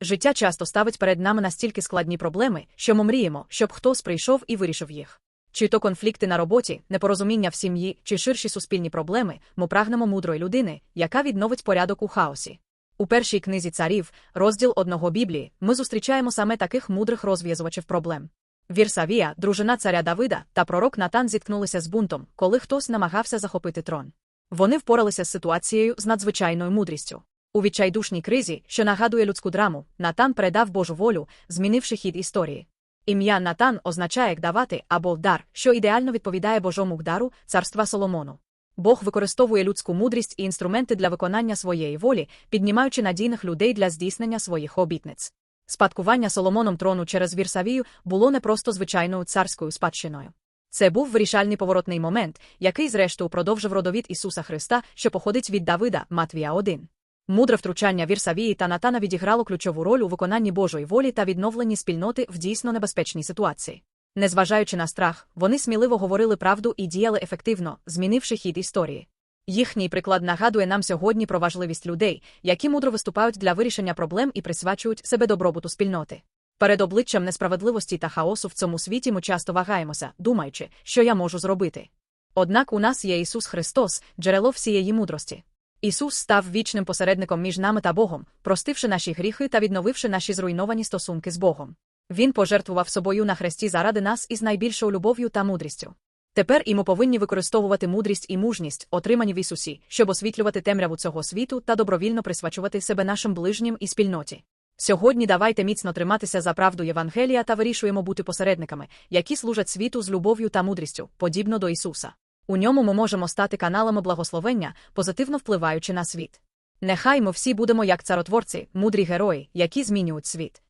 Життя часто ставить перед нами настільки складні проблеми, що ми мріємо, щоб хтось прийшов і вирішив їх. Чи то конфлікти на роботі, непорозуміння в сім'ї, чи ширші суспільні проблеми, ми прагнемо мудрої людини, яка відновить порядок у хаосі. У першій книзі царів, розділ одного Біблії, ми зустрічаємо саме таких мудрих розв'язувачів проблем. Вірсавія, дружина царя Давида та пророк Натан зіткнулися з бунтом, коли хтось намагався захопити трон. Вони впоралися з ситуацією з надзвичайною мудрістю. У відчайдушній кризі, що нагадує людську драму, Натан передав Божу волю, змінивши хід історії. Ім'я Натан означає давати або дар, що ідеально відповідає Божому дару царства Соломону. Бог використовує людську мудрість і інструменти для виконання своєї волі, піднімаючи надійних людей для здійснення своїх обітниць. Спадкування Соломоном трону через Вірсавію було не просто звичайною царською спадщиною. Це був вирішальний поворотний момент, який, зрештою, продовжив родовід Ісуса Христа, що походить від Давида, Матвія 1. Мудре втручання Вірсавії та Натана відіграло ключову роль у виконанні Божої волі та відновленні спільноти в дійсно небезпечній ситуації. Незважаючи на страх, вони сміливо говорили правду і діяли ефективно, змінивши хід історії. Їхній приклад нагадує нам сьогодні про важливість людей, які мудро виступають для вирішення проблем і присвячують себе добробуту спільноти. Перед обличчям несправедливості та хаосу в цьому світі ми часто вагаємося, думаючи, що я можу зробити. Однак у нас є Ісус Христос, джерело всієї мудрості. Ісус став вічним посередником між нами та Богом, простивши наші гріхи та відновивши наші зруйновані стосунки з Богом. Він пожертвував собою на хресті заради нас із найбільшою любов'ю та мудрістю. Тепер і ми повинні використовувати мудрість і мужність, отримані в Ісусі, щоб освітлювати темряву цього світу та добровільно присвячувати себе нашим ближнім і спільноті. Сьогодні давайте міцно триматися за правду Євангелія та вирішуємо бути посередниками, які служать світу з любов'ю та мудрістю, подібно до Ісуса. У ньому ми можемо стати каналами благословення, позитивно впливаючи на світ. Нехай ми всі будемо як царотворці, мудрі герої, які змінюють світ.